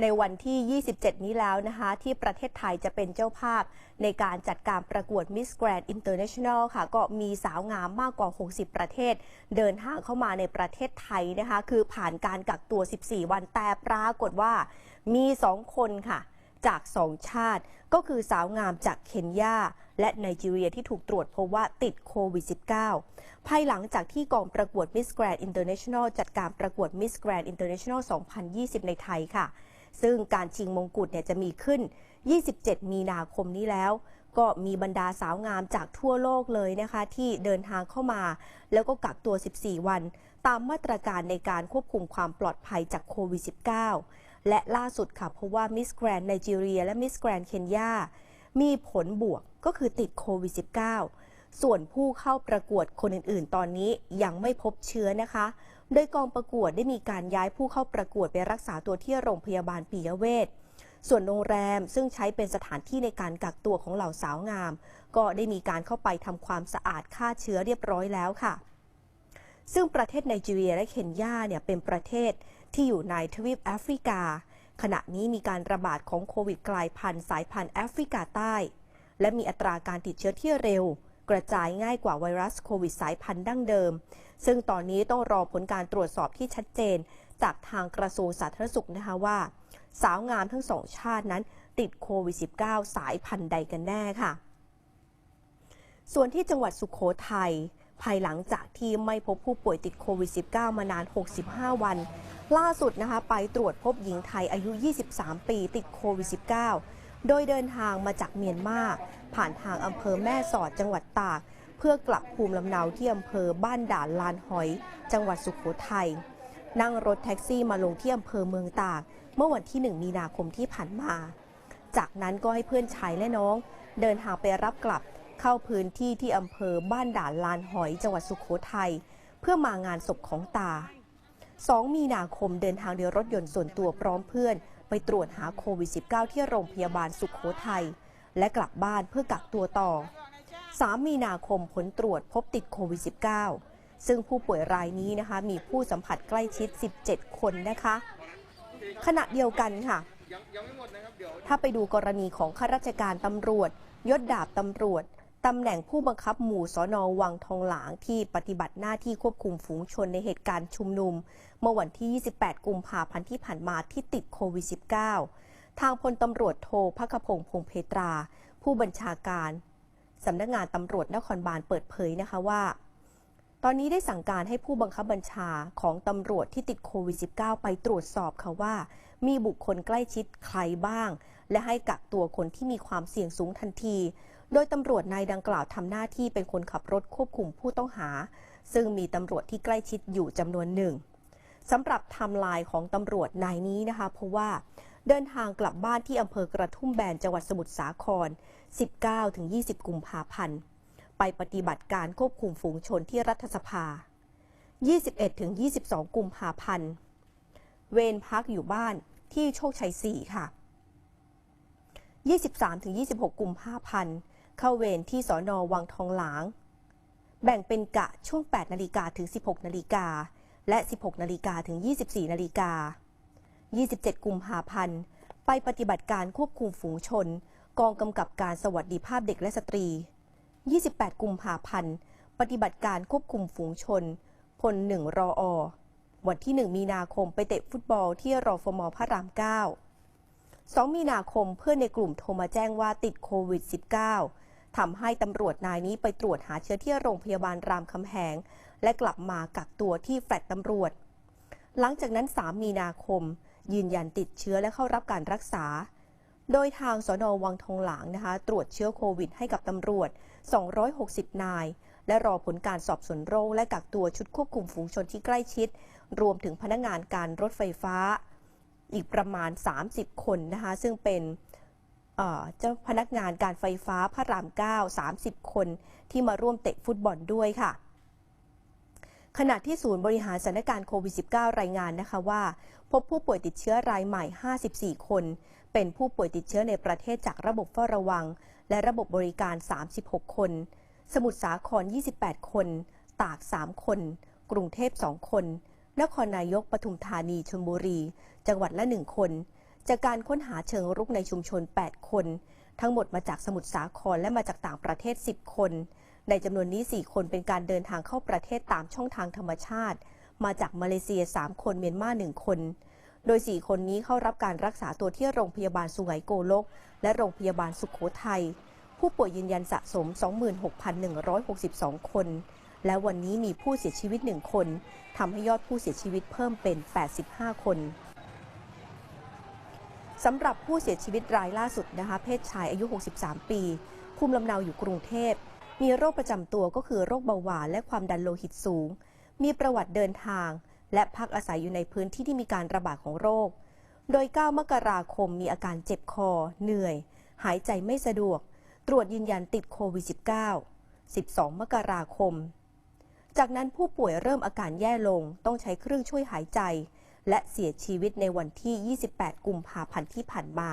ในวันที่ 27 นี้แล้วนะคะ ที่ประเทศไทยจะเป็นเจ้าภาพ ในการจัดการประกวด Miss Grand International ค่ะ ก็มีสาวงามมากกว่า 60 ประเทศ เดินทางเข้ามาในประเทศไทยนะคะ คือผ่านการกักตัว 14 วันแต่ปรากฏว่ามี 2 คนค่ะจาก2ชาติก็คือสาวงามจากเคนยาและไนจีเรียที่ถูกตรวจพบว่าติดโควิด -19 ภายหลังจากที่กองประกวด Miss Grand International จัดการประกวด Miss Grand International 2020 ในไทยค่ะ ซึ่งการชิงมงกุฎเนี่ยจะมีขึ้น 27 มีนาคมนี้แล้ว ก็มีบรรดาสาวงามจากทั่วโลกเลยนะคะ ที่เดินทางเข้ามา แล้วก็กักตัว 14 วัน ตามมาตรการในการควบคุมความปลอดภัยจากโควิด -19 และล่าสุดค่ะเพราะว่ามิสแกรนไนจีเรียและมิสแกรนเคนยามีผลบวกก็คือติดโควิด -19 ส่วนผู้เข้าประกวดคนอื่น ๆ ตอนนี้ยังไม่พบเชื้อนะคะ โดยกองประกวดได้มีการย้ายผู้เข้าประกวดไปรักษาตัวที่โรงพยาบาลปิยเวชส่วนโรงแรมซึ่งใช้เป็นสถานที่ในการกักตัวของเหล่าสาวงาม ก็ได้มีการเข้าไปทำความสะอาดฆ่าเชื้อเรียบร้อยแล้วค่ะ ซึ่งประเทศไนจีเรียและเคนยาเนี่ยเป็นประเทศที่อยู่ในทวีปแอฟริกา ขณะนี้มีการระบาดของโควิดกลายพันธุ์สายพันธุ์แอฟริกาใต้ และมีอัตราการติดเชื้อที่เร็ว กระจายง่ายกว่าไวรัสโควิดสายพันธุ์ดั้งเดิม ซึ่งตอนนี้ต้องรอผลการตรวจสอบที่ชัดเจน จากทางกระทรวงสาธารณสุขนะคะว่า สาวงามทั้งสองชาตินั้น ติดโควิด -19 สายพันธุ์ใดกันแน่ค่ะ ส่วนที่จังหวัดสุขโขทัยภายหลังจากที่ไม่พบผู้ป่วยติดโควิด -19 มานาน 65 วัน ล่าสุดนะคะ ไปตรวจพบหญิงไทยอายุ 23 ปีติดโควิด -19 โดยเดินทางมาจากเมียนมาผ่านทางอำเภอแม่สอดจังหวัดตาก เพื่อกลับภูมิลำเนาที่อำเภอบ้านด่านลานหอย จังหวัดสุขโขทัยนั่งรถแท็กซี่มาลงที่อำเภอเมืองตาก เมื่อวันที่ 1 มีนาคมที่ผ่านมา จากนั้นก็ให้เพื่อนชายและน้อง เดินทางไปรับกลับเข้าพื้นที่ที่อำเภอบ้านด่านลานหอย จังหวัดสุขโขทัยเพื่อมางานศพของตา 2 มีนาคมเดินทางโดยรถยนต์ส่วนตัวพร้อมเพื่อน ตรวจหาโควิด -19 ที่โรงพยาบาลสุขโขทัยและกลับบ้านเพื่อกักตัวต่อ 3 มีนาคมผลตรวจพบติดโควิด -19 ซึ่งผู้ป่วยรายนี้นะคะมีผู้สัมผัสใกล้ชิด 17 คนนะคะ ขณะเดียวกันค่ะ ถ้าไปดูกรณีของข้าราชการตำรวจ ยศดาบตำรวจ ตำแหน่งผู้บังคับหมู่สอนอวังทองหลางที่ปฏิบัติหน้าที่ควบคุมฝูงชนในเหตุการณ์ชุมนุม เมื่อวันที่ 28 กุมภาพันธ์ที่ผ่านมาที่ติดโควิด -19 ทางพลตำรวจโทพักพงษ์พงเพตรา ผู้บัญชาการสำนักงานตำรวจนครบาลเปิดเผยนะคะว่า ตอนนี้ได้สั่งการให้ผู้บังคับบัญชาของตำรวจที่ติดโควิด -19 ไปตรวจสอบค่ะว่า มีบุคคลใกล้ชิดใครบ้าง และให้กักตัวคนที่มีความเสี่ยงสูงทันที โดยตำรวจนายดังกล่าวทำหน้าที่เป็นคนขับรถควบคุมผู้ต้องหา ซึ่งมีตำรวจที่ใกล้ชิดอยู่จำนวนหนึ่งสำหรับไทม์ไลน์ของตำรวจนายนี้นะคะ เพราะว่าเดินทางกลับบ้านที่อำเภอกระทุ่มแบนจังหวัดสมุทรสาคร 19-20 กุมภาพันธ์ ปปฏิบัติการควบคุมฝูงชนที่รัฐสภา 21-22 กุมภาพันธ์ เวรพักอยู่บ้านที่โชคชัย 4 ค่ะ 23-26 กุมภาพันธ์ เข้าเวรที่สอนอวังทองหลาง แบ่งเป็นกะช่วง 8 นาฬิกาถึง 16 นาฬิกา และ 16 นาฬิกาถึง 24 นาฬิกา 27 กุมภาพันธ์ ไปปฏิบัติการควบคุมฝูงชน กองกำกับการสวัสดิภาพเด็กและสตรี 28 กุมภาพันธ์ ปฏิบัติการควบคุมฝูงชน พลหนึ่งรออ วันที่ 1 มีนาคมไปเตะฟุตบอลที่รอฟมพระราม 9 2 มีนาคมเพื่อนในกลุ่มโทรมาแจ้งว่าติดโควิด -19 ทำให้ตำรวจนายนี้ไปตรวจหาเชื้อที่โรงพยาบาลรามคำแหง และกลับมากักตัวที่แฟลตตำรวจ หลังจากนั้น 3 มีนาคม ยืนยันติดเชื้อและเข้ารับการรักษา โดยทางสนวังทองหลางนะคะ ตรวจเชื้อโควิดให้กับตำรวจ 260 นาย และรอผลการสอบสวนโรคและกักตัวชุดควบคุมฝูงชนที่ใกล้ชิด รวมถึงพนักงานการรถไฟฟ้า อีกประมาณ 30 คนนะคะ ซึ่งเป็นเจ้าพนักงานการไฟฟ้าพระราม 9 30 คนที่มาร่วมเตะฟุตบอลด้วยค่ะ ขณะที่ศูนย์บริหารสถานการณ์โควิด -19 รายงานนะคะว่า พบผู้ป่วยติดเชื้อรายใหม่ 54 คน เป็นผู้ป่วยติดเชื้อในประเทศจากระบบเฝ้าระวัง และระบบบริการ 36 คน สมุทรสาคร 28 คน ตาก 3 คน กรุงเทพ 2 คน นครนายกปทุมธานีชลบุรี จังหวัดละ 1 คน จากการค้นหาเชิงรุกในชุมชน 8 คน ทั้งหมดมาจากสมุทรสาครและมาจากต่างประเทศ 10 คน ในจำนวนนี้ 4 คนเป็นการเดินทางเข้าประเทศตามช่องทางธรรมชาติ มาจากมาเลเซีย 3 คน เมียนมา 1 คน โดย 4 คนนี้เข้ารับการรักษาตัวที่โรงพยาบาลสุไหงโกลก และโรงพยาบาลสุขโขทัย ผู้ป่วยยืนยันสะสม 26,162 คน และวันนี้มีผู้เสียชีวิต 1 คน ทำให้ยอดผู้เสียชีวิตเพิ่มเป็น 85 คนสำหรับผู้เสียชีวิตรายล่าสุดนะคะ เพศชายอายุ 63 ปี ภูมิลำเนาอยู่กรุงเทพ มีโรคประจำตัวก็คือโรคเบาหวานและความดันโลหิตสูง มีประวัติเดินทาง และพักอาศัยอยู่ในพื้นที่ที่มีการระบาดของโรค โดย 9 มกราคมมีอาการเจ็บคอ เหนื่อย หายใจไม่สะดวก ตรวจยืนยันติดโควิด -19 12 มกราคม จากนั้นผู้ป่วยเริ่มอาการแย่ลง ต้องใช้เครื่องช่วยหายใจ และเสียชีวิตในวันที่ 28 กุมภาพันธ์ที่ผ่านมา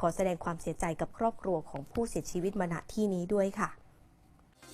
ขอแสดงความเสียใจกับครอบครัวของผู้เสียชีวิตมาณที่นี้ด้วยค่ะ